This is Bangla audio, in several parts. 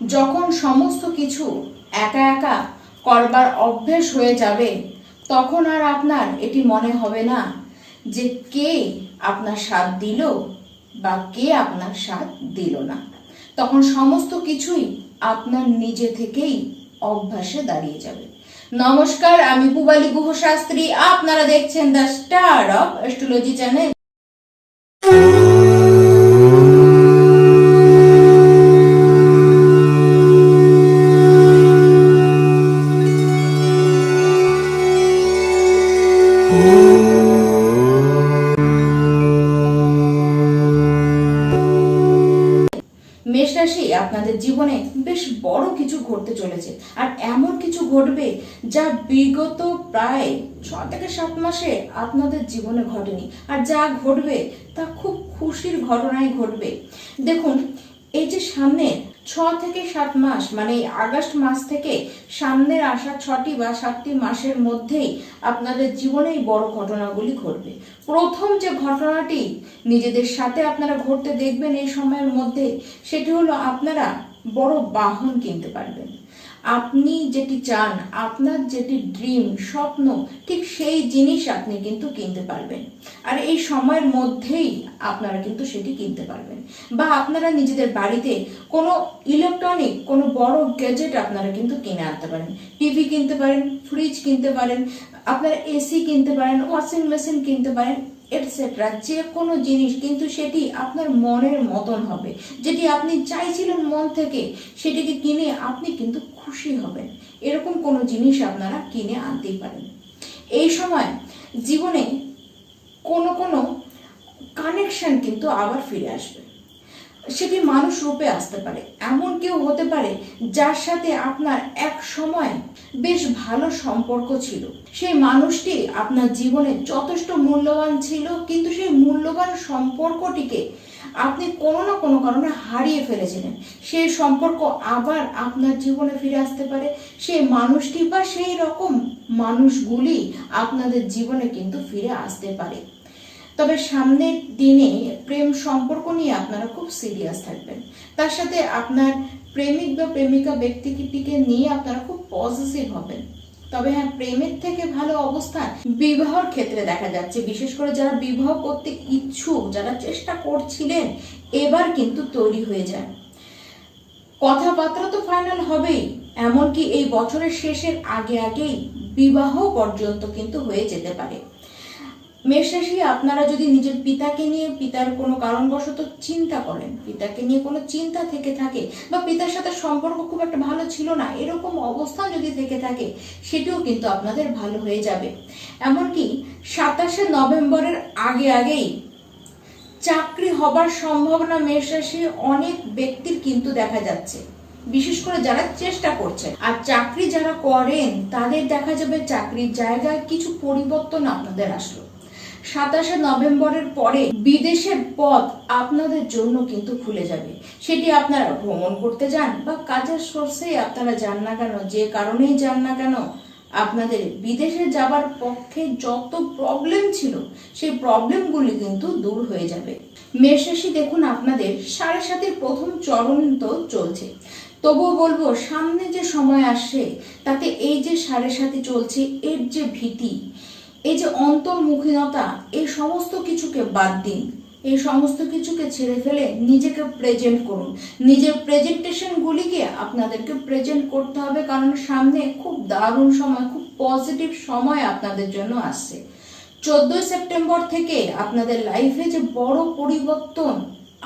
যখন সমস্ত কিছু একা একা করবার অভ্যেস হয়ে যাবে, তখন আর আপনার এটি মনে হবে না যে কে আপনার স্বাদ দিল বা কে আপনার স্বাদ দিল না। তখন সমস্ত কিছুই আপনার নিজে থেকেই অভ্যাসে দাঁড়িয়ে যাবে। নমস্কার, আমি পুবালি গুহ শাস্ত্রী আপনারা দেখছেন the star of astrology channel. আপনাদের জীবনে বেশ বড় কিছু ঘটতে চলেছে। আর এমন কিছু ঘটবে যা বিগত প্রায় ছ থেকে সাত মাসে আপনাদের জীবনে ঘটেনি। আর যা ঘটবে তা খুব খুশির ঘটনায় ঘটবে। দেখুন এই যে সামনে ছ থেকে সাত মাস মানে আগস্ট মাস থেকে সামনের আসা ছটি বা সাতটি মাসের মধ্যেই আপনাদের জীবনে এই বড় ঘটনাগুলি ঘটবে। প্রথম যে ঘটনাটি নিজেদের সাথে আপনারা ঘটতে দেখবেন এই সময়ের মধ্যে, সেটি হলো আপনারা বড় বাহন কিনতে পারবেন। আপনি যেটি চান, আপনার যেটি ড্রিম স্বপ্ন, ঠিক সেই জিনিস আপনি কিন্তু কিনতে পারবেন। আর এই সময়ের মধ্যেই আপনারা কিন্তু সেটি কিনতে পারবেন। বা আপনারা নিজেদের বাড়িতে কোনো ইলেকট্রনিক কোনো বড় গ্যাজেট আপনারা কিন্তু কিনে আনতে পারেন। টিভি কিনতে পারেন ফ্রিজ কিনতে পারেন, আপনারা এসি কিনতে পারেন ওয়াশিং মেশিন কিনতে পারেন এটসেট্রা যে কোনো জিনিস, কিন্তু সেটি আপনার মনের মতন হবে। যেটি আপনি চাইছিলেন মন থেকে, সেটিকে কিনে আপনি কিন্তু খুশি হবেন। এরকম কোনো জিনিস আপনারা কিনে আনতেই পারেন। এই সময় জীবনে কোনো কোনো কানেকশন কিন্তু আবার ফিরে আসবে। সেটি মানুষ রূপে আসতে পারে। এমন কেউ হতে পারে যার সাথে আপনার এক সময় বেশ ভালো সম্পর্ক ছিল। সেই মানুষটি আপনার জীবনে যথেষ্ট মূল্যবান ছিল, কিন্তু সেই মূল্যবান সম্পর্কটিকে আপনি কোনো না কোনো কারণে হারিয়ে ফেলেছিলেন। সেই সম্পর্ক আবার আপনার জীবনে ফিরে আসতে পারে। সেই মানুষটি বা সেই রকম মানুষগুলি আপনাদের জীবনে কিন্তু ফিরে আসতে পারে। তবে সামনের দিনে প্রেম সম্পর্ক নিয়ে আপনারা খুব সিরিয়াস থাকবেন। তার সাথে আপনার প্রেমিক বা প্রেমিকা ব্যক্তিটিকে নিয়ে আপনারা খুব পজিটিভ হবেন। তবে হ্যাঁ প্রেমের থেকে ভালো অবস্থান বিবাহর ক্ষেত্রে দেখা যাচ্ছে। বিশেষ করে যারা বিবাহ করতে ইচ্ছুক, যারা চেষ্টা করছিলেন, এবার কিন্তু তৈরি হয়ে যায়। কথাবার্তা তো ফাইনাল হবেই, এমনকি এই বছরের শেষের আগে আগেই বিবাহ পর্যন্ত কিন্তু হয়ে যেতে পারে। মেষরাশি আপনারা যদি নিজের পিতাকে নিয়ে পিতার কোনো কারণবশত চিন্তা করেন, পিতাকে নিয়ে কোনো চিন্তা থেকে থাকে বা পিতার সাথে সম্পর্ক খুব একটা ভালো ছিল না, এরকম অবস্থা যদি থেকে থাকে, সেটিও কিন্তু আপনাদের ভালো হয়ে যাবে। এমনকি সাতাশে নভেম্বরের আগে আগেই চাকরি হবার সম্ভাবনা মেষ রাশি অনেক ব্যক্তির কিন্তু দেখা যাচ্ছে, বিশেষ করে যারা চেষ্টা করছে আর চাকরি যারা করেন, তাদের দেখা যাবে চাকরির জায়গায় কিছু পরিবর্তন আপনাদের আসলো। সাতাশে নভেম্বরের পরে বিদেশের পথ আপনাদের জন্য কিন্তু খুলে যাবে। সেটি আপনারা ভ্রমণ করতে যান বা কাজের সোর্সে আপনারা যান না কেন, যে কারণেই যান না কেন, আপনাদের বিদেশে যাবার পক্ষে যত প্রবলেম ছিল, সেই প্রবলেমগুলি কিন্তু দূর হয়ে যাবে। মেষরাশি দেখুন, আপনাদের সাড়ে সাতের প্রথম চরণ তো চলছে। তবুও বলব, সামনে যে সময় আসছে, তাতে এই যে সাড়ে সাথে চলছে, এর যে ভীতি এই যে অন্তর্মুখীনতা, এই সমস্ত কিছুকে বাদ দিন। এই সমস্ত কিছুকে ছেড়ে ফেলে নিজেকে প্রেজেন্ট করুন। নিজের প্রেজেন্টেশনগুলিকে আপনাদেরকে প্রেজেন্ট করতে হবে কারণ সামনে খুব দারুণ সময়, খুব পজিটিভ সময় আপনাদের জন্য আসছে। চোদ্দোই সেপ্টেম্বর থেকে আপনাদের লাইফে যে বড় পরিবর্তন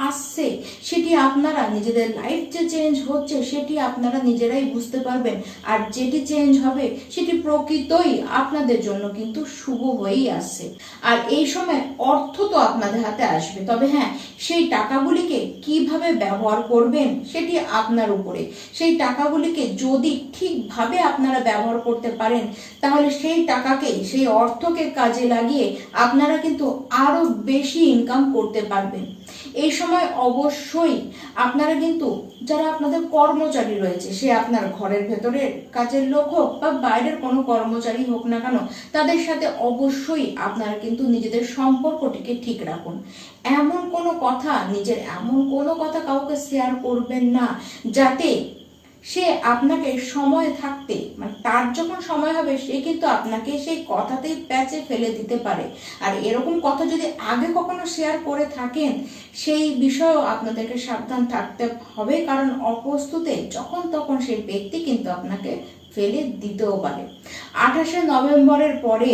আসছে, সেটি আপনারা নিজেদের লাইফ যে চেঞ্জ হচ্ছে, সেটি আপনারা নিজেরাই বুঝতে পারবেন। আর যেটি চেঞ্জ হবে, সেটি প্রকৃতই আপনাদের জন্য কিন্তু শুভ হয়েই আসছে। আর এই সময় অর্থ তো আপনাদের হাতে আসবে। তবে হ্যাঁ সেই টাকাগুলিকে কীভাবে ব্যবহার করবেন, সেটি আপনার উপরে। সেই টাকাগুলিকে যদি ঠিকভাবে আপনারা ব্যবহার করতে পারেন, তাহলে সেই টাকাকে, সেই অর্থকে কাজে লাগিয়ে আপনারা কিন্তু আরও বেশি ইনকাম করতে পারবেন। এই সময় অবশ্যই আপনারা কিন্তু যারা আপনাদের কর্মচারী রয়েছে, সে আপনার ঘরের ভেতরের কাজের লোক হোক বা বাইরের কোনো কর্মচারী হোক না কেন, তাদের সাথে অবশ্যই আপনারা কিন্তু নিজেদের সম্পর্কটিকে ঠিক রাখুন। এমন কোনো কথা, নিজের এমন কোনো কথা কাউকে শেয়ার করবেন না, যাতে সে আপনাকে সময় থাকতে মানে তার যখন সময় হবে, সে কিন্তু আপনাকে সেই কথাতেই প্যাচে ফেলে দিতে পারে। আর এরকম কথা যদি আগে কখনো শেয়ার করে থাকেন, সেই বিষয়েও আপনাদেরকে সাবধান থাকতে হবে, কারণ অপ্রস্তুতে যখন তখন সেই ব্যক্তি কিন্তু আপনাকে ফেলে দিতেও পারে। আঠাশে নভেম্বরের পরে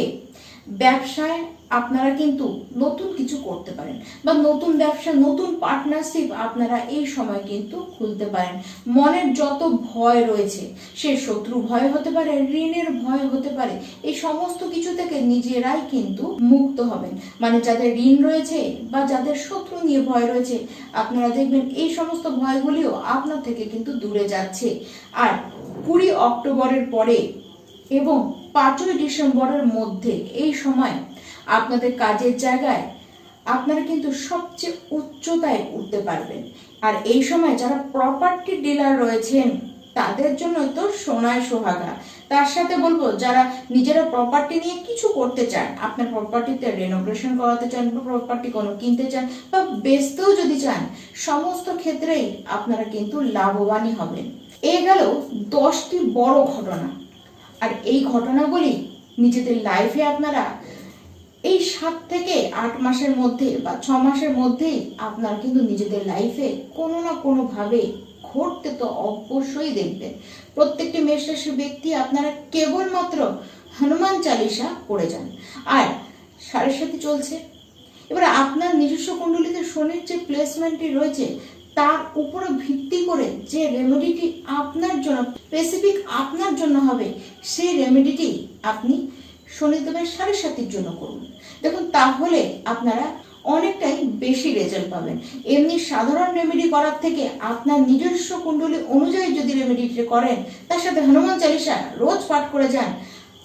ব্যবসায় আপনারা কিন্তু নতুন কিছু করতে পারেন বা নতুন ব্যবসা, নতুন পার্টনারশিপ আপনারা এই সময় কিন্তু খুলতে পারেন। মনের যত ভয় রয়েছে, সে শত্রু ভয় হতে পারে, ঋণের ভয় হতে পারে, এই সমস্ত কিছু থেকে নিজেরাই কিন্তু মুক্ত হবেন। মানে যাদের ঋণ রয়েছে বা যাদের শত্রু নিয়ে ভয় রয়েছে, আপনারা দেখবেন এই সমস্ত ভয়গুলিও আপনার থেকে কিন্তু দূরে যাচ্ছে। আর কুড়ি অক্টোবরের পরে এবং পাঁচই ডিসেম্বরের মধ্যে এই সময় আপনাদের কাজের জায়গায় আপনারা কিন্তু সবচেয়ে উচ্চতায় উঠতে পারবেন। আর এই সময় যারা প্রপার্টি ডিলার রয়েছেন, তাদের জন্য তো সোনায় সোহাগা। তার সাথে বলব, যারা নিজেরা প্রপার্টি নিয়ে কিছু করতে চান, আপনার প্রপার্টিতে রেনোভেশন করাতে চান বা প্রপার্টি কোনো কিনতে চান, বা বেচতেও যদি চান, সমস্ত ক্ষেত্রেই আপনারা কিন্তু লাভবানই হবেন। এ গেল দশটি বড় ঘটনা। আর এই ঘটনাগুলি নিজেদের লাইফে আপনারা এই সাত থেকে আট মাসের মধ্যে বা ছ মাসের মধ্যেই আপনারা কিন্তু নিজেদের লাইফে কোনো না কোনোভাবে ঘটতে তো অবশ্যই দেখবেন। প্রত্যেকটি মেষরাশি ব্যক্তি আপনারা কেবলমাত্র হনুমান চালিসা পড়ে যান। আর সাড়ে সাথে চলছে। এবার আপনার নিজস্ব কুণ্ডলিতে শনির যে প্লেসমেন্টটি রয়েছে, তার উপরে ভিত্তি করে যে রেমেডিটি আপনার জন্য স্পেসিফিক আপনার জন্য হবে, সেই রেমেডিটি আপনি শনিদেবের সাড়ে সাতির জন্য করুন। দেখুন, তাহলে আপনারা অনেকটাই বেশি রেজাল্ট পাবেন। এমনি সাধারণ রেমেডি করার থেকে আপনার নিজস্ব কুণ্ডলী অনুযায়ী যদি রেমেডিটি করেন, তার সাথে হনুমান চালিসা রোজ পাঠ করে যান।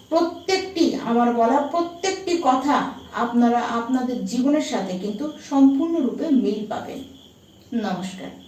প্রত্যেকটি, আমার বলা প্রত্যেকটি কথা আপনারা আপনাদের জীবনের সাথে কিন্তু সম্পূর্ণরূপে মিল পাবেন। নমস্কার।